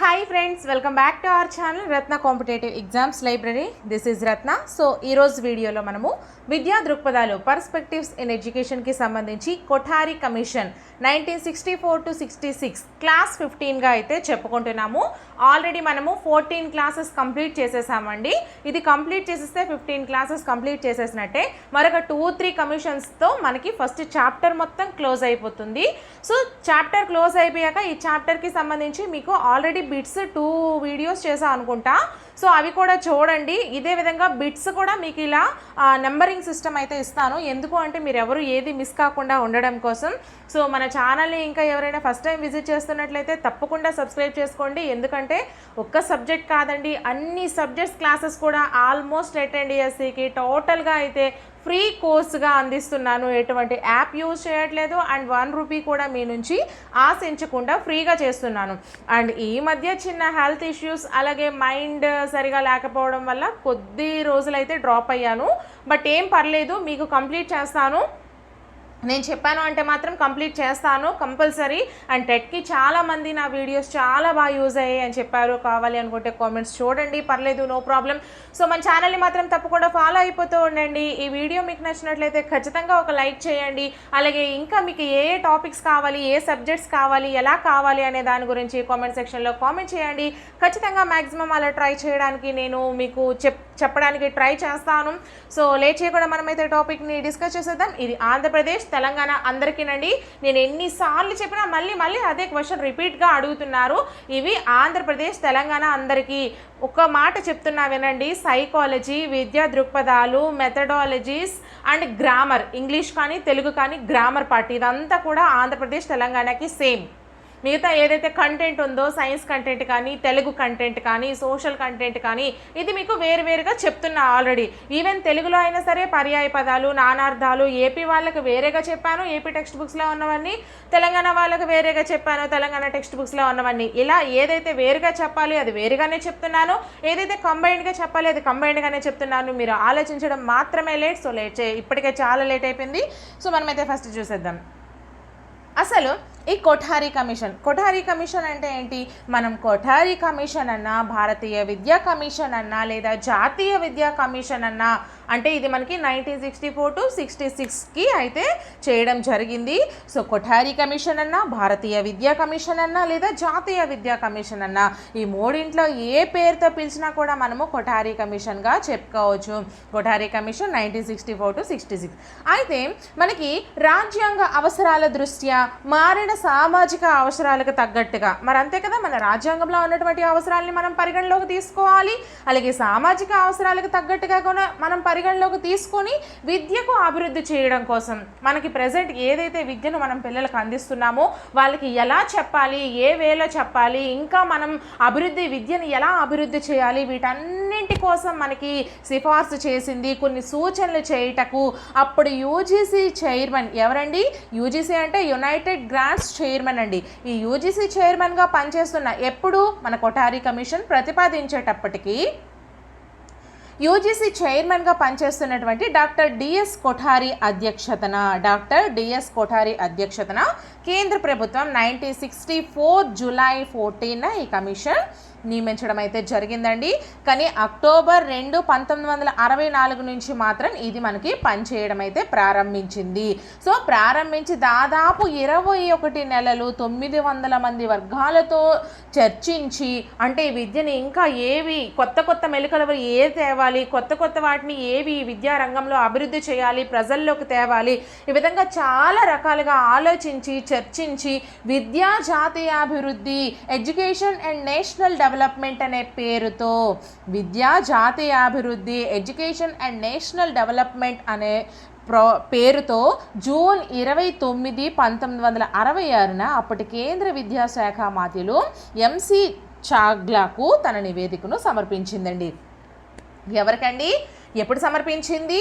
Hi friends welcome back to our channel Ratna competitive exams library this is Ratna so ఈరోజు వీడియోలో మనము విద్యా దృక్పథాలు పర్స్పెక్టివ్స్ ఇన్ ఎడ్యుకేషన్కి సంబంధించి Kothari commission nineteen sixty four to sixty six class ఫిఫ్టీన్గా అయితే చెప్పుకుంటున్నాము. ఆల్రెడీ మనము ఫోర్టీన్ క్లాసెస్ కంప్లీట్ చేసేసామండి. ఇది కంప్లీట్ చేసేస్తే ఫిఫ్టీన్ క్లాసెస్ కంప్లీట్ చేసేసినట్టే మరొక టూ త్రీ కమిషన్స్తో మనకి ఫస్ట్ చాప్టర్ మొత్తం క్లోజ్ అయిపోతుంది. సో చాప్టర్ క్లోజ్ అయిపోయాక ఈ చాప్టర్కి సంబంధించి మీకు ఆల్రెడీ బిట్స్ టూ వీడియోస్ చేసా అనుకుంటా. సో అవి కూడా చూడండి. ఇదే విధంగా బిట్స్ కూడా మీకు ఇలా నెంబరింగ్ సిస్టమ్ అయితే ఇస్తాను. ఎందుకు అంటే మీరు ఎవరు ఏది మిస్ కాకుండా ఉండడం కోసం. సో మన ఛానల్ని ఇంకా ఎవరైనా ఫస్ట్ టైం విజిట్ చేస్తున్నట్లయితే తప్పకుండా సబ్స్క్రైబ్ చేసుకోండి. ఎందుకంటే ఒక్క సబ్జెక్ట్ కాదండి అన్ని సబ్జెక్ట్స్ క్లాసెస్ కూడా ఆల్మోస్ట్ అటెండ్ డిఎస్సికి టోటల్గా అయితే ఫ్రీ కోర్సుగా అందిస్తున్నాను. ఎటువంటి యాప్ యూజ్ చేయట్లేదు. అండ్ వన్ రూపీ కూడా మీ నుంచి ఆశించకుండా ఫ్రీగా చేస్తున్నాను. అండ్ ఈ మధ్య చిన్న హెల్త్ ఇష్యూస్ అలాగే మైండ్ సరిగా లేకపోవడం వల్ల కొద్ది రోజులైతే డ్రాప్ అయ్యాను. బట్ ఏం పర్లేదు మీకు కంప్లీట్ చేస్తాను. నేను చెప్పాను అంటే మాత్రం కంప్లీట్ చేస్తాను కంపల్సరీ. అండ్ టెట్కి చాలామంది నా వీడియోస్ చాలా బాగా యూజ్ అయ్యాయి అని చెప్పారు. కావాలి అనుకుంటే కామెంట్స్ చూడండి. పర్లేదు నో ప్రాబ్లం సో మన ఛానల్ని మాత్రం తప్పకుండా ఫాలో అయిపోతూ ఉండండి. ఈ వీడియో మీకు నచ్చినట్లయితే ఖచ్చితంగా ఒక లైక్ చేయండి. అలాగే ఇంకా మీకు ఏ ఏ టాపిక్స్ కావాలి ఏ సబ్జెక్ట్స్ కావాలి ఎలా కావాలి అనే దాని గురించి కామెంట్ సెక్షన్లో కామెంట్ చేయండి. ఖచ్చితంగా మ్యాక్సిమం అలా ట్రై చేయడానికి నేను మీకు చెప్ చెప్పడానికి ట్రై చేస్తాను. సో లేట్ చేయకుండా మనమైతే టాపిక్ని డిస్కస్ చేసేద్దాం. ఇది ఆంధ్రప్రదేశ్ తెలంగాణ అందరికీనండి. నేను ఎన్నిసార్లు చెప్పినా మళ్ళీ మళ్ళీ అదే క్వశ్చన్ రిపీట్గా అడుగుతున్నారు. ఇవి ఆంధ్రప్రదేశ్ తెలంగాణ అందరికీ. ఒక మాట చెప్తున్నా వినండి. సైకాలజీ విద్యా దృక్పథాలు మెథడాలజీస్ అండ్ గ్రామర్. ఇంగ్లీష్ కానీ తెలుగు కానీ గ్రామర్ పార్ట్. ఇదంతా కూడా ఆంధ్రప్రదేశ్ తెలంగాణకి సేమ్. మిగతా ఏదైతే కంటెంట్ ఉందో సైన్స్ కంటెంట్ కానీ తెలుగు కంటెంట్ కానీ సోషల్ కంటెంట్ కానీ ఇది మీకు వేరువేరుగా చెప్తున్నా ఆల్రెడీ ఈవెన్ తెలుగులో అయినా సరే పర్యాయ పదాలు నానార్థాలు ఏపీ వాళ్ళకు వేరేగా చెప్పాను ఏపీ టెక్స్ట్ బుక్స్లో ఉన్నవన్నీ తెలంగాణ వాళ్ళకి వేరేగా చెప్పాను తెలంగాణ టెక్స్ట్ బుక్స్లో ఉన్నవన్నీ. ఇలా ఏదైతే వేరుగా చెప్పాలి అది వేరుగానే చెప్తున్నాను. ఏదైతే కంబైన్డ్గా చెప్పాలి అది కంబైన్డ్గానే చెప్తున్నాను. మీరు ఆలోచించడం మాత్రమే లేట్ సో లేట్ చే ఇప్పటికే చాలా లేట్ అయిపోయింది. సో మనమైతే ఫస్ట్ చూసేద్దాం. అసలు ఈ కొఠారి కమిషన్. కొఠారి కమిషన్ అంటే ఏంటి? మనం కొఠారి కమిషన్ అన్నా భారతీయ విద్యా కమిషన్ అన్నా లేదా జాతీయ విద్యా కమిషన్ అన్నా అంటే ఇది మనకి nineteen sixty four to sixty సిక్స్కి అయితే చేయడం జరిగింది. సో కొఠారి కమిషన్ అన్నా భారతీయ విద్యా కమిషన్ అన్నా లేదా జాతీయ విద్యా కమిషన్ అన్నా ఈ మూడింట్లో ఏ పేరుతో పిలిచినా కూడా మనము కొఠారి కమిషన్గా చెప్పుకోవచ్చు. Kothari commission nineteen sixty four to sixty six. అయితే మనకి రాజ్యాంగ అవసరాల దృష్ట్యా మారిన సామాజిక అవసరాలకు తగ్గట్టుగా. మరి అంతే కదా మన రాజ్యాంగంలో ఉన్నటువంటి అవసరాలని మనం పరిగణలోకి తీసుకోవాలి. అలాగే సామాజిక అవసరాలకు తగ్గట్టుగా కూడా మనం పరిగణలోకి తీసుకొని విద్యకు అభివృద్ధి చేయడం కోసం మనకి ప్రజెంట్ ఏదైతే విద్యను మనం పిల్లలకు అందిస్తున్నామో వాళ్ళకి ఎలా చెప్పాలి ఏ వేలో చెప్పాలి ఇంకా మనం అభివృద్ధి విద్యను ఎలా అభివృద్ధి చేయాలి వీటన్నింటి కోసం మనకి సిఫార్సు చేసింది. కొన్ని సూచనలు చేయుటకు అప్పుడు యూజీసీ చైర్మన్ ఎవరండి? యూజీసీ అంటే యునైటెడ్ గ్రాంట్స్ చైర్మన్ అండి. ఈ యూజీసీ చైర్మన్గా పనిచేస్తున్న ఎప్పుడు? మన కొఠారి కమిషన్ ప్రతిపాదించేటప్పటికీ యూజీసీ చైర్మన్గా పనిచేస్తున్నటువంటి డాక్టర్ డిఎస్ కొఠారి అధ్యక్షతన డాక్టర్ డిఎస్ కొఠారి అధ్యక్షతన కేంద్ర ప్రభుత్వం nineteen sixty four July fourteen ఈ కమిషన్ నియమించడం అయితే జరిగిందండి. కానీ అక్టోబర్ రెండు పంతొమ్మిది వందల అరవై నాలుగు నుంచి మాత్రం ఇది మనకి పనిచేయడం అయితే ప్రారంభించింది. సో ప్రారంభించి దాదాపు ఇరవై ఒకటి నెలలు తొమ్మిది వందల మంది వర్గాలతో చర్చించి అంటే ఈ విద్యని ఇంకా ఏవి కొత్త కొత్త మెలకులు ఏ తేవాలి కొత్త కొత్త వాటిని ఏవి విద్యా రంగంలో అభివృద్ధి చేయాలి ప్రజల్లోకి తేవాలి ఈ విధంగా చాలా రకాలుగా ఆలోచించి చర్చించి విద్యా జాతీయాభివృద్ధి education and national develop development అనే పేరుతో విద్యా జాతీయ అభివృద్ధి ఎడ్యుకేషన్ అండ్ నేషనల్ డెవలప్మెంట్ అనే ప్రో పేరుతో జూన్ ఇరవై తొమ్మిది పంతొమ్మిది వందల అరవై ఆరున అప్పటి కేంద్ర విద్యాశాఖ మాతిలు ఎంసి చాగ్లాకు తన నివేదికను సమర్పించిందండి. ఎవరికండి? ఎప్పుడు సమర్పించింది?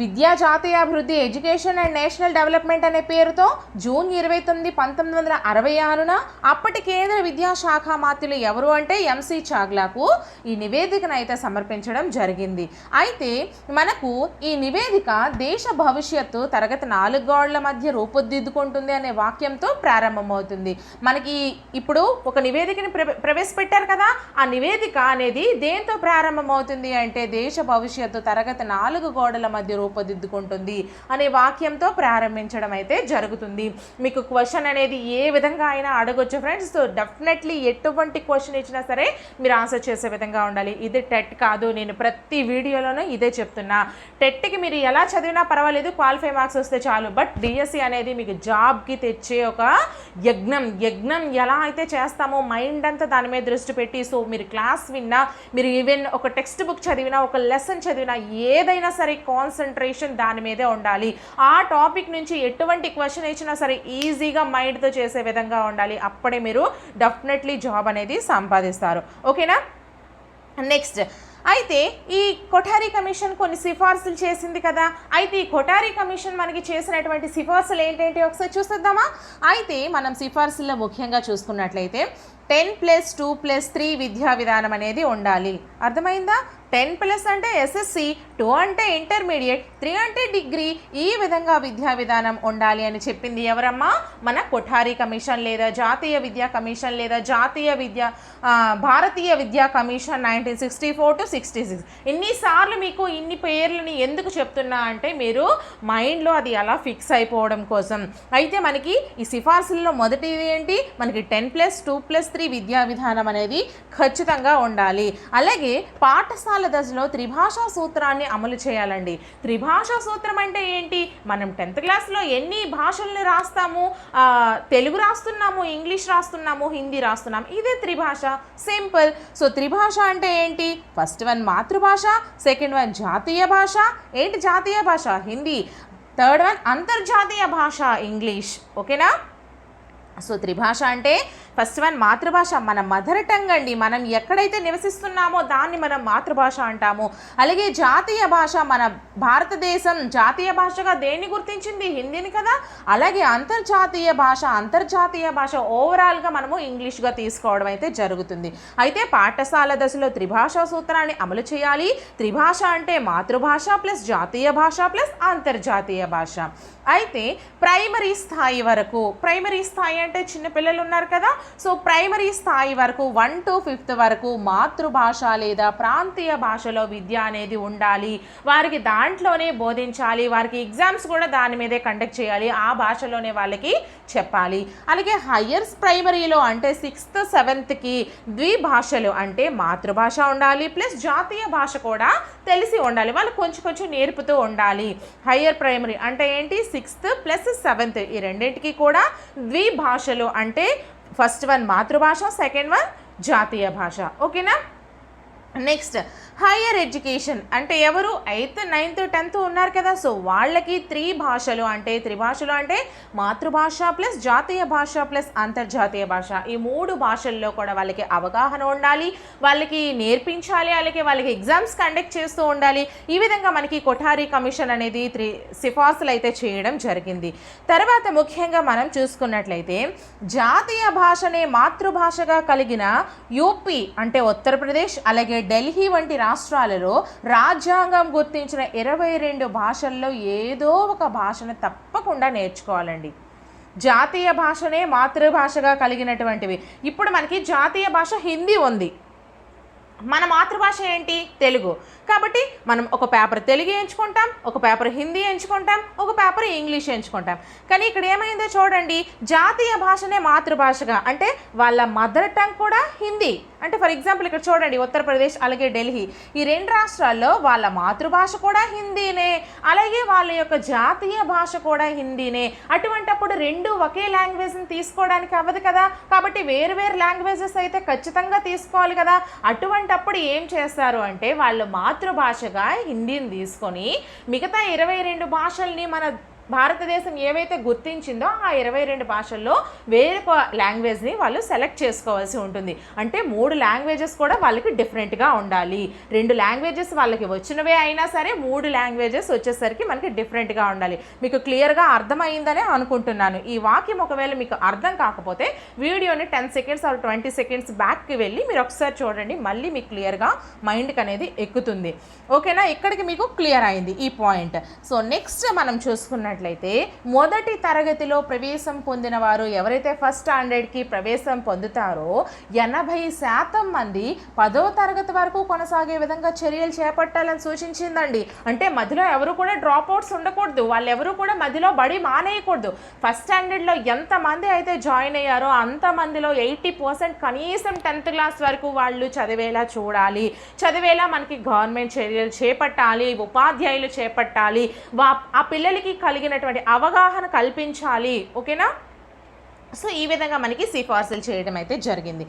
విద్యా జాతీయాభివృద్ధి ఎడ్యుకేషన్ అండ్ నేషనల్ డెవలప్మెంట్ అనే పేరుతో జూన్ ఇరవై తొమ్మిది పంతొమ్మిది వందల అరవై ఆరున అప్పటి కేంద్ర విద్యాశాఖ మాత్రులు ఎవరు అంటే ఎంసి చాగ్లాకు ఈ నివేదికను అయితే సమర్పించడం జరిగింది. అయితే మనకు ఈ నివేదిక దేశ భవిష్యత్తు తరగతి నాలుగు గోడల మధ్య రూపుదిద్దుకుంటుంది అనే వాక్యంతో ప్రారంభమవుతుంది. మనకి ఇప్పుడు ఒక నివేదికని ప్ర ప్రవేశపెట్టారు కదా ఆ నివేదిక అనేది దేంతో ప్రారంభమవుతుంది అంటే దేశ భవిష్యత్తు తరగతి నాలుగు గోడల మధ్య మధ్య రూపుదిద్దుకుంటుంది అనే వాక్యంతో ప్రారంభించడం అయితే జరుగుతుంది. మీకు క్వశ్చన్ అనేది ఏ విధంగా అయినా అడగొచ్చు ఫ్రెండ్స్ సో డెఫినెట్లీ ఎటువంటి క్వశ్చన్ ఇచ్చినా సరే మీరు ఆన్సర్ చేసే విధంగా ఉండాలి. ఇది టెట్ కాదు. నేను ప్రతి వీడియోలోనూ ఇదే చెప్తున్నా. టెట్కి మీరు ఎలా చదివినా పర్వాలేదు. క్వాలిఫై మార్క్స్ వస్తే చాలు. బట్ డిఎస్సి అనేది మీకు జాబ్కి తెచ్చే ఒక యజ్ఞం. యజ్ఞం ఎలా అయితే చేస్తామో మైండ్ అంతా దాని మీద దృష్టి పెట్టి సో మీరు క్లాస్ విన్నా మీరు ఈవెన్ ఒక టెక్స్ట్ బుక్ చదివినా ఒక లెసన్ చదివినా ఏదైనా సరే కాన్సన్ట్రేషన్ దాని మీదే ఉండాలి. ఆ టాపిక్ నుంచి ఎటువంటి క్వశ్చన్ ఇచ్చినా సరే ఈజీగా మైండ్తో చేసే విధంగా ఉండాలి. అప్పుడే మీరు డెఫినెట్లీ జాబ్ అనేది సంపాదిస్తారు. ఓకేనా? నెక్స్ట్. అయితే ఈ కొఠారి కమిషన్ కొన్ని సిఫార్సులు చేసింది కదా. అయితే ఈ కొఠారి కమిషన్ మనకి చేసినటువంటి సిఫార్సులు ఏంటంటే? ఒకసారి చూసేద్దామా? అయితే మనం సిఫార్సుల్లో ముఖ్యంగా చూసుకున్నట్లయితే ten plus two plus three విద్యా విధానం అనేది ఉండాలి. అర్థమైందా? టెన్ ప్లస్ అంటే ఎస్ఎస్సి టూ అంటే ఇంటర్మీడియట్ త్రీ అంటే డిగ్రీ ఈ విధంగా విద్యా విధానం ఉండాలి అని చెప్పింది ఎవరమ్మా? మన కొఠారి కమిషన్ లేదా జాతీయ విద్యా కమిషన్ లేదా జాతీయ విద్యా భారతీయ విద్యా commission nineteen sixty four to sixty six. ఇన్నిసార్లు మీకు ఇన్ని పేర్లని ఎందుకు చెప్తున్నా అంటే మీరు మైండ్లో అది అలా ఫిక్స్ అయిపోవడం కోసం. అయితే మనకి ఈ సిఫార్సుల్లో మొదటిది ఏంటి? మనకి ten plus two plus three విద్యా విధానం అనేది ఖచ్చితంగా ఉండాలి. అలాగే పాఠశాల దశలో త్రిభాషా సూత్రాన్ని అమలు చేయాలండి. త్రిభాషా సూత్రం అంటే ఏంటి? మనం టెన్త్ క్లాస్లో ఎన్ని భాషల్ని రాస్తాము? తెలుగు రాస్తున్నాము ఇంగ్లీష్ రాస్తున్నాము హిందీ రాస్తున్నాము. ఇదే త్రిభాష. సింపుల్. సో త్రిభాష అంటే ఏంటి? ఫస్ట్ వన్ మాతృభాష సెకండ్ వన్ జాతీయ భాష. ఏంటి జాతీయ భాష? హిందీ. థర్డ్ వన్ అంతర్జాతీయ భాష ఇంగ్లీష్. ఓకేనా? సో త్రిభాష అంటే ఫస్ట్ వన్ మాతృభాష మన మదర్ టంగ్ అండి. మనం ఎక్కడైతే నివసిస్తున్నామో దాన్ని మనం మాతృభాష అంటాము. అలాగే జాతీయ భాష మన భారతదేశం జాతీయ భాషగా దేన్ని గుర్తించింది? హిందీని కదా. అలాగే అంతర్జాతీయ భాష అంతర్జాతీయ భాష ఓవరాల్గా మనము ఇంగ్లీష్గా తీసుకోవడం అయితే జరుగుతుంది. అయితే పాఠశాల దశలో త్రిభాషా సూత్రాన్ని అమలు చేయాలి. త్రిభాష అంటే మాతృభాష ప్లస్ జాతీయ భాష ప్లస్ అంతర్జాతీయ భాష. అయితే ప్రైమరీ స్థాయి వరకు ప్రైమరీ స్థాయి అంటే చిన్నపిల్లలు ఉన్నారు కదా సో ప్రైమరీ స్థాయి వరకు వన్ టు ఫిఫ్త్ వరకు మాతృభాష లేదా ప్రాంతీయ భాషలో విద్య అనేది ఉండాలి. వారికి దాంట్లోనే బోధించాలి. వారికి ఎగ్జామ్స్ కూడా దాని మీదే కండక్ట్ చేయాలి. ఆ భాషలోనే వాళ్ళకి చెప్పాలి. అలాగే హయ్యర్స్ ప్రైమరీలో అంటే సిక్స్త్ సెవెంత్కి ద్విభాషలు అంటే మాతృభాష ఉండాలి. ప్లస్ జాతీయ భాష కూడా తెలిసి ఉండాలి. వాళ్ళు కొంచెం కొంచెం నేర్పుతూ ఉండాలి. హయ్యర్ ప్రైమరీ అంటే ఏంటి? సిక్స్త్ ప్లస్ సెవెంత్ ఈ రెండింటికి కూడా ద్విభాషలు అంటే ఫస్ట్ వన్ మాతృభాష సెకండ్ వన్ జాతీయ భాష. ఓకేనా? నెక్స్ట్ హయ్యర్ ఎడ్యుకేషన్ అంటే ఎవరు? ఎయిత్ నైన్త్ టెన్త్ ఉన్నారు కదా. సో వాళ్ళకి త్రీ భాషలు అంటే త్రిభాషలు అంటే మాతృభాష ప్లస్ జాతీయ భాష ప్లస్ అంతర్జాతీయ భాష. ఈ మూడు భాషల్లో కూడా వాళ్ళకి అవగాహన ఉండాలి. వాళ్ళకి నేర్పించాలి. అలాగే వాళ్ళకి ఎగ్జామ్స్ కండక్ట్ చేస్తూ ఉండాలి. ఈ విధంగా మనకి కొఠారి కమిషన్ అనేది త్రి సిఫార్సులు అయితే చేయడం జరిగింది. తర్వాత ముఖ్యంగా మనం చూసుకున్నట్లయితే జాతీయ భాషనే మాతృభాషగా కలిగిన యూపీ అంటే ఉత్తరప్రదేశ్ అలాగే ఢిల్లీ వంటి రాష్ట్రాలలో రాజ్యాంగం గుర్తించిన ఇరవై రెండు భాషల్లో ఏదో ఒక భాషను తప్పకుండా నేర్చుకోవాలండి. జాతీయ భాషనే మాతృభాషగా కలిగినటువంటివి. ఇప్పుడు మనకి జాతీయ భాష హిందీ ఉంది. మన మాతృభాష ఏంటి? తెలుగు. కాబట్టి మనం ఒక పేపర్ తెలుగు ఎంచుకుంటాం ఒక పేపర్ హిందీ ఎంచుకుంటాం ఒక పేపర్ ఇంగ్లీష్ ఎంచుకుంటాం. కానీ ఇక్కడ ఏమైందో చూడండి జాతీయ భాషనే మాతృభాషగా అంటే వాళ్ళ మదర్ టంగ్ కూడా హిందీ. అంటే ఫర్ ఎగ్జాంపుల్ ఇక్కడ చూడండి ఉత్తరప్రదేశ్ అలాగే ఢిల్లీ. ఈ రెండు రాష్ట్రాల్లో వాళ్ళ మాతృభాష కూడా హిందీనే అలాగే వాళ్ళ యొక్క జాతీయ భాష కూడా హిందీనే. అటువంటప్పుడు రెండు ఒకే లాంగ్వేజ్ని తీసుకోవడానికి అవ్వదు కదా. కాబట్టి వేరు వేరు లాంగ్వేజెస్ అయితే ఖచ్చితంగా తీసుకోవాలి కదా. అటువంటప్పుడు ఏం చేస్తారు అంటే వాళ్ళు మాతృభాషగా హిందీని తీసుకొని మిగతా ఇరవై రెండు భాషల్ని మన భారతదేశం ఏవైతే గుర్తించిందో ఆ ఇరవై రెండు భాషల్లో వేరే లాంగ్వేజ్ని వాళ్ళు సెలెక్ట్ చేసుకోవాల్సి ఉంటుంది. అంటే మూడు లాంగ్వేజెస్ కూడా వాళ్ళకి డిఫరెంట్గా ఉండాలి. రెండు లాంగ్వేజెస్ వాళ్ళకి వచ్చినవే అయినా సరే మూడు లాంగ్వేజెస్ వచ్చేసరికి మనకి డిఫరెంట్గా ఉండాలి. మీకు క్లియర్గా అర్థమైందనే అనుకుంటున్నాను. ఈ వాక్యం ఒకవేళ మీకు అర్థం కాకపోతే వీడియోని ten seconds or twenty seconds బ్యాక్కి వెళ్ళి మీరు ఒకసారి చూడండి. మళ్ళీ మీకు క్లియర్గా మైండ్కి అనేది ఎక్కుతుంది. ఓకేనా ఇక్కడికి మీకు క్లియర్ అయింది ఈ పాయింట్ సో నెక్స్ట్ మనం చూసుకున్నట్టు చూసుకున్నట్లయితే మొదటి తరగతిలో ప్రవేశం పొందిన వారు ఎవరైతే ఫస్ట్ స్టాండర్డ్కి ప్రవేశం పొందుతారో ఎనభై శాతం మంది పదో తరగతి వరకు కొనసాగే విధంగా చర్యలు చేపట్టాలని సూచించిందండి. అంటే మధ్యలో ఎవరు కూడా డ్రాప్ అవుట్స్ ఉండకూడదు. వాళ్ళు ఎవరు కూడా మధ్యలో బడి మానేయకూడదు. ఫస్ట్ స్టాండర్డ్లో ఎంతమంది అయితే జాయిన్ అయ్యారో అంతమందిలో ఎయిటీ పర్సెంట్ కనీసం టెన్త్ క్లాస్ వరకు వాళ్ళు చదివేలా చూడాలి. చదివేలా మనకి గవర్నమెంట్ చర్యలు చేపట్టాలి ఉపాధ్యాయులు చేపట్టాలి. వా ఆ పిల్లలకి కలిగినటువంటి అవగాహన కల్పించాలి. ఓకేనా? సో ఈ విధంగా మనకి సిఫార్సులు చేయడం అయితే జరిగింది.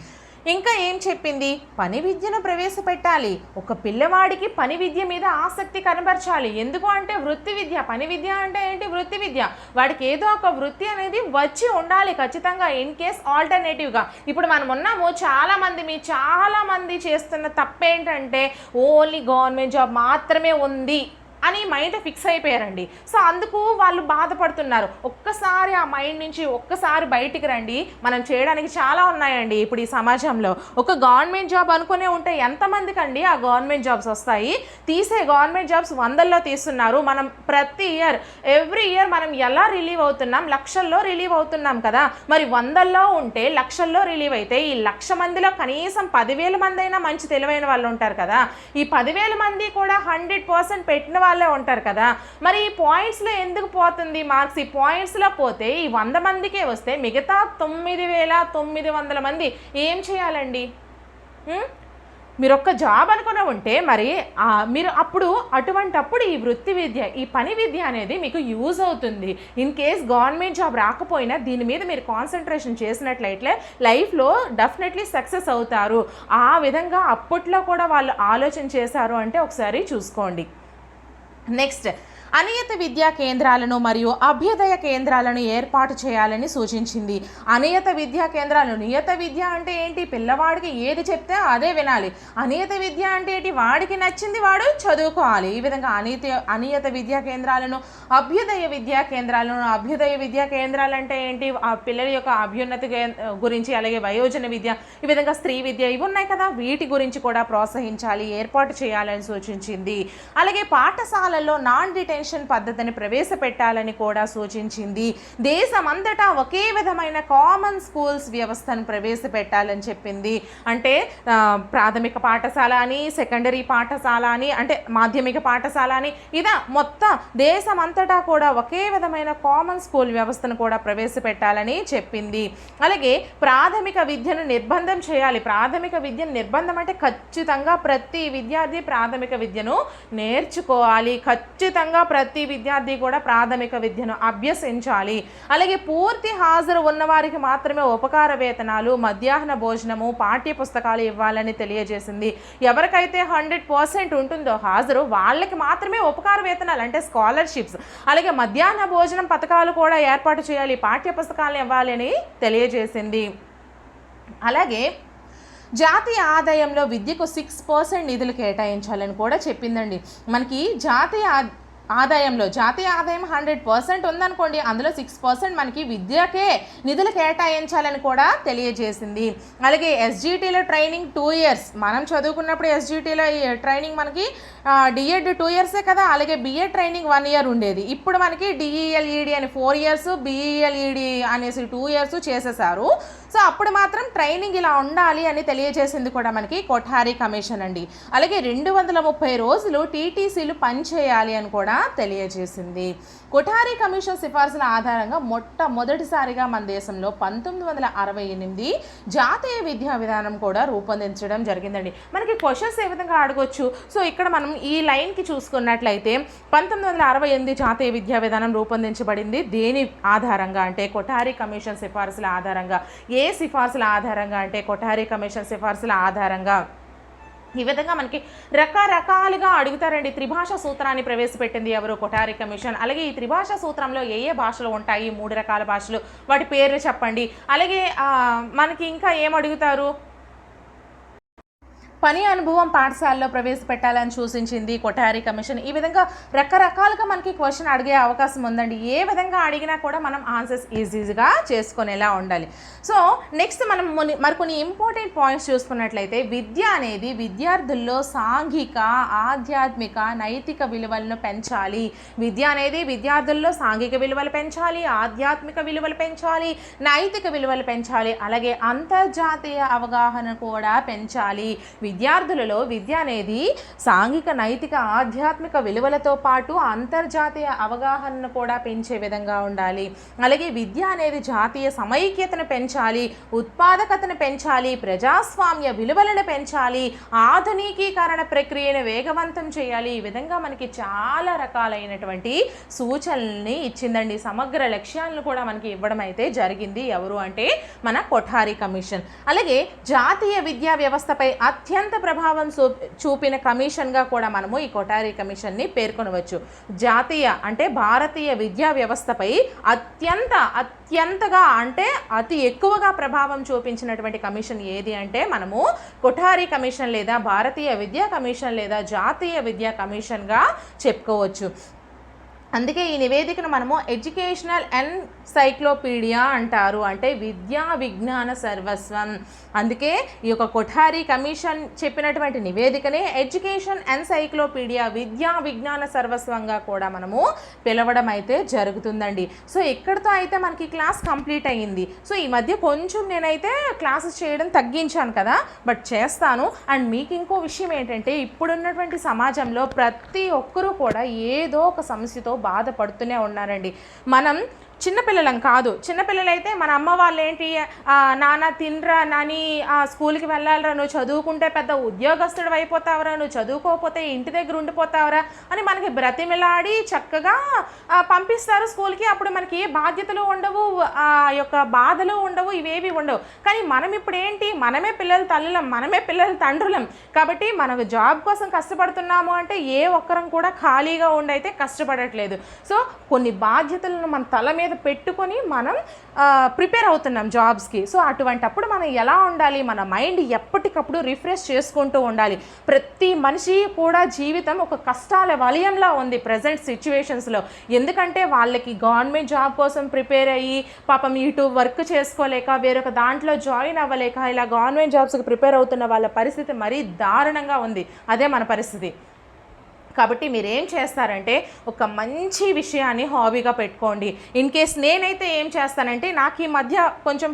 ఇంకా ఏం చెప్పింది? పని విద్యను ప్రవేశపెట్టాలి. ఒక పిల్లవాడికి పని విద్య మీద ఆసక్తి కనబరచాలి. ఎందుకు అంటే వృత్తి విద్య. పని విద్య అంటే ఏంటి? వృత్తి విద్య. వాడికి ఏదో ఒక వృత్తి అనేది వచ్చి ఉండాలి ఖచ్చితంగా ఇన్ కేస్ ఆల్టర్నేటివ్గా ఇప్పుడు మనం ఉన్నాము చాలామంది మీ చాలామంది చేస్తున్న తప్పేంటంటే ఓన్లీ గవర్నమెంట్ జాబ్ మాత్రమే ఉంది. అని మైండ్ ఫిక్స్ అయిపోయారండి. సో అందుకు వాళ్ళు బాధపడుతున్నారు. ఒక్కసారి ఆ మైండ్ నుంచి ఒక్కసారి బయటికి రండి. మనం చేయడానికి చాలా ఉన్నాయండి ఇప్పుడు ఈ సమాజంలో. ఒక గవర్నమెంట్ జాబ్ అనుకునే ఉంటే ఎంతమందికి అండి ఆ గవర్నమెంట్ జాబ్స్ వస్తాయి? తీసే గవర్నమెంట్ జాబ్స్ వందల్లో తీస్తున్నారు. మనం ప్రతి ఇయర్ ఎవ్రీ ఇయర్ మనం ఎలా రిలీవ్ అవుతున్నాం? లక్షల్లో రిలీవ్ అవుతున్నాం కదా. మరి వందల్లో ఉంటే లక్షల్లో రిలీవ్ అయితే ఈ లక్ష మందిలో కనీసం పదివేల మంది అయినా మంచి తెలివైన వాళ్ళు ఉంటారు కదా. ఈ పదివేల మంది కూడా హండ్రెడ్ పర్సెంట్ పెట్టిన వాళ్ళే ఉంటారు కదా. మరి ఈ పాయింట్స్లో ఎందుకు పోతుంది మార్క్స్ ఈ పాయింట్స్లో పోతే ఈ వంద మందికే వస్తే మిగతా తొమ్మిది వేల తొమ్మిది వందల మంది ఏం చేయాలండి? మీరు ఒక్క జాబ్ అనుకుని ఉంటే మరి మీరు అప్పుడు అటువంటప్పుడు ఈ వృత్తి విద్య ఈ పని విద్య అనేది మీకు యూజ్ అవుతుంది. ఇన్ కేస్ గవర్నమెంట్ జాబ్ రాకపోయినా దీని మీద మీరు కాన్సన్ట్రేషన్ చేసినట్లయితే లైఫ్లో డెఫినెట్లీ సక్సెస్ అవుతారు. ఆ విధంగా అప్పట్లో కూడా వాళ్ళు ఆలోచన చేశారు అంటే ఒకసారి చూసుకోండి. నెక్స్ట్ అనియత విద్యా కేంద్రాలను మరియు అభ్యుదయ కేంద్రాలను ఏర్పాటు చేయాలని సూచించింది. అనియత విద్యా కేంద్రాలు నియత విద్య అంటే ఏంటి? పిల్లవాడికి ఏది చెప్తే అదే వినాలి. అనియత విద్య అంటే ఏంటి? వాడికి నచ్చింది వాడు చదువుకోవాలి. ఈ విధంగా అనియత అనియత విద్యా కేంద్రాలను అభ్యుదయ విద్యా కేంద్రాలను అభ్యుదయ విద్యా కేంద్రాలు అంటే ఏంటి? ఆ పిల్లల యొక్క అభ్యున్నతి గురించి అలాగే వయోజన విద్య ఈ విధంగా స్త్రీ విద్య ఇవి ఉన్నాయి కదా? వీటి గురించి కూడా ప్రోత్సహించాలి ఏర్పాటు చేయాలని సూచించింది. అలాగే పాఠశాలల్లో నాన్ డిటైన్ డిటెన్షన్ పద్ధతిని ప్రవేశపెట్టాలని కూడా సూచించింది. దేశమంతటా ఒకే విధమైన కామన్ స్కూల్స్ వ్యవస్థను ప్రవేశపెట్టాలని చెప్పింది. అంటే ప్రాథమిక పాఠశాల అని సెకండరీ పాఠశాల అని అంటే మాధ్యమిక పాఠశాల అని ఇదా మొత్తం దేశమంతటా కూడా ఒకే విధమైన కామన్ స్కూల్ వ్యవస్థను కూడా ప్రవేశపెట్టాలని చెప్పింది. అలాగే ప్రాథమిక విద్యను నిర్బంధం చేయాలి. ప్రాథమిక విద్యను నిర్బంధం అంటే ఖచ్చితంగా ప్రతి విద్యార్థి ప్రాథమిక విద్యను నేర్చుకోవాలి. ఖచ్చితంగా ప్రతి విద్యార్థి కూడా ప్రాథమిక విద్యను అభ్యసించాలి. అలాగే పూర్తి హాజరు ఉన్నవారికి మాత్రమే ఉపకార వేతనాలు మధ్యాహ్న భోజనము పాఠ్య పుస్తకాలు ఇవ్వాలని తెలియజేసింది. ఎవరికైతే హండ్రెడ్ పర్సెంట్ ఉంటుందో హాజరు వాళ్ళకి మాత్రమే ఉపకార వేతనాలు అంటే స్కాలర్షిప్స్. అలాగే మధ్యాహ్న భోజనం పథకాలు కూడా ఏర్పాటు చేయాలి పాఠ్య పుస్తకాలు ఇవ్వాలని తెలియజేసింది. అలాగే జాతీయ ఆదాయంలో విద్యకు సిక్స్ పర్సెంట్ నిధులు కేటాయించాలని కూడా చెప్పిందండి. మనకి జాతీయ ఆదాయంలో. జాతీయ ఆదాయం హండ్రెడ్ పర్సెంట్ ఉందనుకోండి అందులో సిక్స్ పర్సెంట్ మనకి విద్యకే నిధులు కేటాయించాలని కూడా తెలియజేసింది. అలాగే ఎస్జిటిలో ట్రైనింగ్ టూ ఇయర్స్. మనం చదువుకున్నప్పుడు ఎస్జిటిలో ట్రైనింగ్ మనకి డిఎడ్ టూ ఇయర్సే కదా అలాగే బిఎడ్ ట్రైనింగ్ వన్ ఇయర్ ఉండేది. ఇప్పుడు మనకి డిఈఎల్ఈడి అని ఫోర్ ఇయర్స్ బిఈఎల్ఈడి అనేసి టూ ఇయర్స్ చేసేసారు. సో అప్పుడు మాత్రం ట్రైనింగ్ ఇలా ఉండాలి అని తెలియజేసింది కూడా మనకి కొఠారి కమిషన్ అండి. అలాగే రెండు వందల ముప్పై రోజులు టీటీసీలు పనిచేయాలి అని కూడా తెలియజేసింది. కొఠారి కమిషన్ సిఫార్సుల ఆధారంగా మొట్టమొదటిసారిగా మన దేశంలో పంతొమ్మిది వందల అరవై ఎనిమిది జాతీయ విద్యా విధానం కూడా రూపొందించడం జరిగిందండి. మనకి క్వశ్చన్స్ ఏ విధంగా అడగొచ్చు? సో ఇక్కడ మనం ఈ లైన్కి చూసుకున్నట్లయితే పంతొమ్మిది వందల అరవై ఎనిమిది జాతీయ విద్యా విధానం రూపొందించబడింది. దేని ఆధారంగా అంటే కొఠారి కమిషన్ సిఫార్సుల ఆధారంగా ఏ ఏ సిఫార్సుల ఆధారంగా అంటే కొఠారి కమిషన్ సిఫార్సుల ఆధారంగా ఈ విధంగా మనకి రకరకాలుగా అడుగుతారండి. త్రిభాష సూత్రాన్ని ప్రవేశపెట్టింది ఎవరు? కొఠారి కమిషన్. అలాగే ఈ త్రిభాష సూత్రంలో ఏ ఏ భాషలు ఉంటాయి? మూడు రకాల భాషలు. వాటి పేర్లు చెప్పండి. అలాగే మనకి ఇంకా ఏం అడుగుతారు? పని అనుభవం పాఠశాలలో ప్రవేశపెట్టాలని సూచించింది కొఠారి కమిషన్. ఈ విధంగా రకరకాలుగా మనకి క్వశ్చన్ అడిగే అవకాశం ఉందండి. ఏ విధంగా అడిగినా కూడా మనం ఆన్సర్స్ ఈజీగా చేసుకునేలా ఉండాలి. సో నెక్స్ట్ మనం కొన్ని- మరికొన్ని ఇంపార్టెంట్ పాయింట్స్ చూసుకున్నట్లయితే విద్య అనేది విద్యార్థుల్లో సాంఘిక ఆధ్యాత్మిక నైతిక విలువలను పెంచాలి. విద్య అనేది విద్యార్థుల్లో సాంఘిక విలువలు పెంచాలి ఆధ్యాత్మిక విలువలు పెంచాలి నైతిక విలువలు పెంచాలి అలాగే అంతర్జాతీయ అవగాహన కూడా పెంచాలి. విద్యార్థులలో విద్య అనేది సాంఘిక నైతిక ఆధ్యాత్మిక విలువలతో పాటు అంతర్జాతీయ అవగాహనను కూడా పెంచే విధంగా ఉండాలి. అలాగే విద్య అనేది జాతీయ సమైక్యతను పెంచాలి ఉత్పాదకతను పెంచాలి ప్రజాస్వామ్య విలువలను పెంచాలి ఆధునికీకరణ ప్రక్రియను వేగవంతం చేయాలి. ఈ విధంగా మనకి చాలా రకాలైనటువంటి సూచనల్ని ఇచ్చిందండి. సమగ్ర లక్ష్యాలను కూడా మనకి ఇవ్వడం అయితే జరిగింది. ఎవరు అంటే మన కొఠారి కమిషన్. అలాగే జాతీయ విద్యా వ్యవస్థపై అత్యంత ప్రభావం చూపిన కమిషన్గా కూడా మనము ఈ కొఠారి కమిషన్ని పేర్కొనవచ్చు. జాతీయ అంటే భారతీయ విద్యా వ్యవస్థపై అత్యంత అత్యంతగా అంటే అతి ఎక్కువగా ప్రభావం చూపించినటువంటి కమిషన్ ఏది అంటే మనము కొఠారి కమిషన్ లేదా భారతీయ విద్యా కమిషన్ లేదా జాతీయ విద్యా కమిషన్గా చెప్పుకోవచ్చు. అందుకే ఈ నివేదికను మనము ఎడ్యుకేషనల్ ఎన్సైక్లోపీడియా అంటారు. అంటే విద్యా విజ్ఞాన సర్వస్వం. అందుకే ఈ యొక్క కొఠారి కమిషన్ చెప్పినటువంటి నివేదికనే ఎడ్యుకేషన్ ఎన్సైక్లోపీడియా విద్యా విజ్ఞాన సర్వస్వంగా కూడా మనము పిలవడం అయితే జరుగుతుందండి. సో ఇక్కడితో అయితే మనకి క్లాస్ కంప్లీట్ అయ్యింది. సో ఈ మధ్య కొంచెం నేనైతే క్లాసెస్ చేయడం తగ్గించాను కదా బట్ చేస్తాను. అండ్ మీకు ఇంకో విషయం ఏంటంటే ఇప్పుడున్నటువంటి సమాజంలో ప్రతి ఒక్కరూ కూడా ఏదో ఒక సమస్యతో బాధపడుతూనే ఉన్నారండి. మనం చిన్నపిల్లలం కాదు. చిన్నపిల్లలైతే మన అమ్మ వాళ్ళు ఏంటి నాన్న తినరా నాని ఆ, స్కూల్కి వెళ్ళాలరా నువ్వు చదువుకుంటే పెద్ద ఉద్యోగస్తుడు అయిపోతావురా నువ్వు చదువుకోకపోతే ఇంటి దగ్గర ఉండిపోతావురా అని మనకి బ్రతిమిలాడి చక్కగా పంపిస్తారు స్కూల్కి. అప్పుడు మనకి ఏ బాధ్యతలు ఉండవు ఆ యొక్క బాధలు ఉండవు ఇవేవి ఉండవు. కానీ మనం ఇప్పుడు ఏంటి మనమే పిల్లల తల్లులం మనమే పిల్లల తండ్రులం. కాబట్టి మనకు జాబ్ కోసం కష్టపడుతున్నాము అంటే ఏ ఒక్కరం కూడా ఖాళీగా ఉండైతే కష్టపడట్లేదు. సో కొన్ని బాధ్యతలను మన తల మీద పెట్టుకొని మనం ప్రిపేర్ అవుతున్నాం జాబ్స్కి. సో అటువంటప్పుడు మనం ఎలా ఉండాలి? మన మైండ్ ఎప్పటికప్పుడు రిఫ్రెష్ చేసుకుంటూ ఉండాలి. ప్రతి మనిషి కూడా జీవితం ఒక కష్టాల వలయంలా ఉంది ప్రజెంట్ సిచ్యువేషన్స్లో. ఎందుకంటే వాళ్ళకి గవర్నమెంట్ జాబ్ కోసం ప్రిపేర్ అయ్యి పాపం ఇటు వర్క్ చేసుకోలేక వేరొక దాంట్లో జాయిన్ అవ్వలేక ఇలా గవర్నమెంట్ జాబ్స్కి ప్రిపేర్ అవుతున్న వాళ్ళ పరిస్థితి మరీ దారుణంగా ఉంది. అదే మన పరిస్థితి. కాబట్టి మీరు ఏం చేస్తారంటే ఒక మంచి విషయాన్ని హాబీగా పెట్టుకోండి. ఇన్ కేస్ నేనైతే ఏం చేస్తానంటే నాకు ఈ మధ్య కొంచెం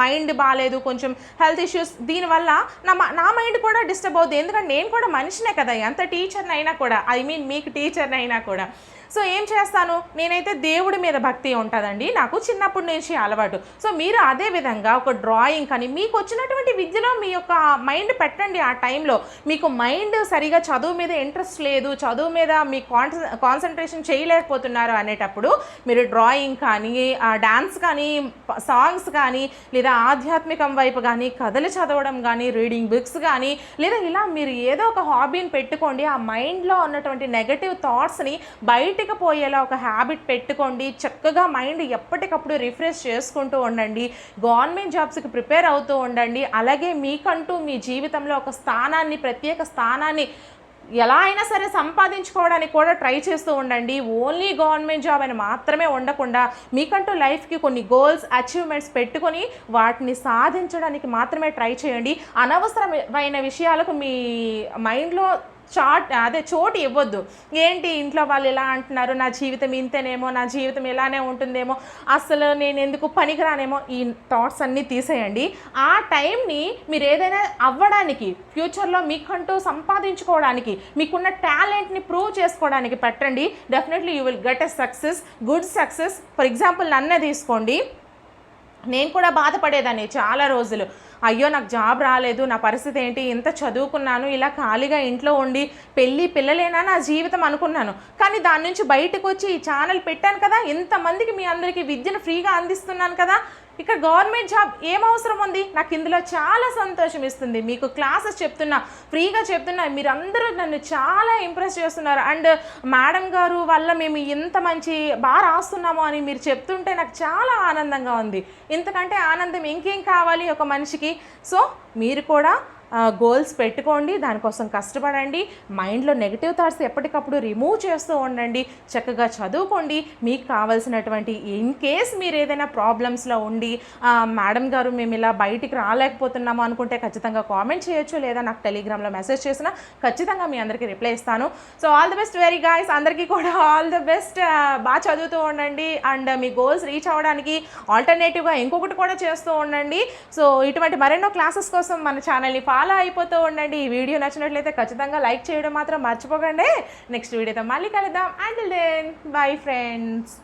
మైండ్ బాగాలేదు కొంచెం హెల్త్ ఇష్యూస్ దీనివల్ల నా నా మైండ్ కూడా డిస్టర్బ్ అవుతుంది ఎందుకంటే నేను కూడా మనిషినే కదా ఎంత టీచర్నైనా కూడా. ఐ మీన్ మీకు టీచర్ని అయినా కూడా. సో ఏం చేస్తాను? నేనైతే దేవుడి మీద భక్తి ఉంటుందండి. నాకు చిన్నప్పటి నుంచి అలవాటు. సో మీరు అదే విధంగా ఒక డ్రాయింగ్ కానీ మీకు వచ్చినటువంటి విద్యలో మీ యొక్క మైండ్ పెట్టండి ఆ టైంలో మీకు మైండ్ సరిగా చదువు మీద ఇంట్రెస్ట్ లేదు చదువు మీద మీ కాన్స కాన్సన్ట్రేషన్ చేయలేకపోతున్నారు అనేటప్పుడు మీరు డ్రాయింగ్ కానీ డ్యాన్స్ కానీ సాంగ్స్ కానీ లేదా ఆధ్యాత్మికం వైపు కానీ కథలు చదవడం కానీ రీడింగ్ బుక్స్ కానీ లేదా ఇలా మీరు ఏదో ఒక హాబీని పెట్టుకోండి ఆ మైండ్లో ఉన్నటువంటి నెగటివ్ థాట్స్ని బయట బయటికి పోయేలా ఒక హ్యాబిట్ పెట్టుకోండి. చక్కగా మైండ్ ఎప్పటికప్పుడు రిఫ్రెష్ చేసుకుంటూ ఉండండి. గవర్నమెంట్ జాబ్స్కి ప్రిపేర్ అవుతూ ఉండండి. అలాగే మీకంటూ మీ జీవితంలో ఒక స్థానాన్ని ప్రత్యేక స్థానాన్ని ఎలా అయినా సరే సంపాదించుకోవడానికి కూడా ట్రై చేస్తూ ఉండండి. ఓన్లీ గవర్నమెంట్ జాబ్ అని మాత్రమే ఉండకుండా మీకంటూ లైఫ్కి కొన్ని గోల్స్ అచీవ్మెంట్స్ పెట్టుకొని వాటిని సాధించడానికి మాత్రమే ట్రై చేయండి. అనవసరమైన విషయాలకు మీ మైండ్లో చాట్ అదే చోటు ఇవ్వద్దు. ఏంటి ఇంట్లో వాళ్ళు ఎలా అంటున్నారు నా జీవితం ఇంతేనేమో నా జీవితం ఇలానే ఉంటుందేమో అసలు నేను ఎందుకు పనికిరానేమో ఈ థాట్స్ అన్నీ తీసేయండి. ఆ టైంని మీరు ఏదైనా అవ్వడానికి ఫ్యూచర్లో మీకంటూ సంపాదించుకోవడానికి మీకున్న టాలెంట్ని ప్రూవ్ చేసుకోవడానికి పెట్టండి. Definitely you will get a success good success for example నన్నే తీసుకోండి. నేను కూడా బాధపడేదాన్ని చాలా రోజులు. అయ్యో నాకు జాబ్ రాలేదు నా పరిస్థితి ఏంటి ఇంత చదువుకున్నాను ఇలా ఖాళీగా ఇంట్లో ఉండి పెళ్ళి పిల్లలేనా నా జీవితం అనుకున్నాను. కానీ దాని నుంచి బయటకు వచ్చి ఈ ఛానల్ పెట్టాను కదా ఇంతమందికి మీ అందరికీ విద్యను ఫ్రీగా అందిస్తున్నాను కదా ఇక్కడ గవర్నమెంట్ జాబ్ ఏం అవసరం ఉంది? నాకు ఇందులో చాలా సంతోషం ఇస్తుంది. మీకు క్లాసెస్ చెప్తున్నా ఫ్రీగా చెప్తున్నా మీరందరూ నన్ను చాలా ఇంప్రెస్ చేస్తున్నారు. అండ్ మేడం గారు వల్ల మేము ఇంత మంచి బాగా రాస్తున్నాము అని మీరు చెప్తుంటే నాకు చాలా ఆనందంగా ఉంది. ఇంతకంటే ఆనందం ఇంకేం కావాలి ఒక మనిషికి? సో మీరు కూడా గోల్స్ పెట్టుకోండి దానికోసం కష్టపడండి మైండ్లో నెగిటివ్ థాట్స్ ఎప్పటికప్పుడు రిమూవ్ చేస్తూ ఉండండి చక్కగా చదువుకోండి మీకు కావాల్సినటువంటి ఇన్ కేస్ మీరు ఏదైనా ప్రాబ్లమ్స్లో ఉండి మేడం గారు మేము ఇలా బయటికి రాలేకపోతున్నాము అనుకుంటే ఖచ్చితంగా కామెంట్ చేయొచ్చు లేదా నాకు టెలిగ్రామ్లో మెసేజ్ చేసినా ఖచ్చితంగా మీ అందరికీ రిప్లై ఇస్తాను. So all the best very guys అందరికీ కూడా ఆల్ ది బెస్ట్ బాగా చదువుతూ ఉండండి. అండ్ మీ గోల్స్ రీచ్ అవ్వడానికి ఆల్టర్నేటివ్గా ఇంకొకటి కూడా చేస్తూ ఉండండి. సో ఇటువంటి మరెన్నో క్లాసెస్ కోసం మన ఛానల్ని ఫాలో అయిపోతూ ఉండండి. ఈ వీడియో నచ్చినట్లయితే ఖచ్చితంగా లైక్ చేయడం మాత్రం మర్చిపోకండి. నెక్స్ట్ వీడియోతో మళ్ళీ కలుద్దాం. And then bye friends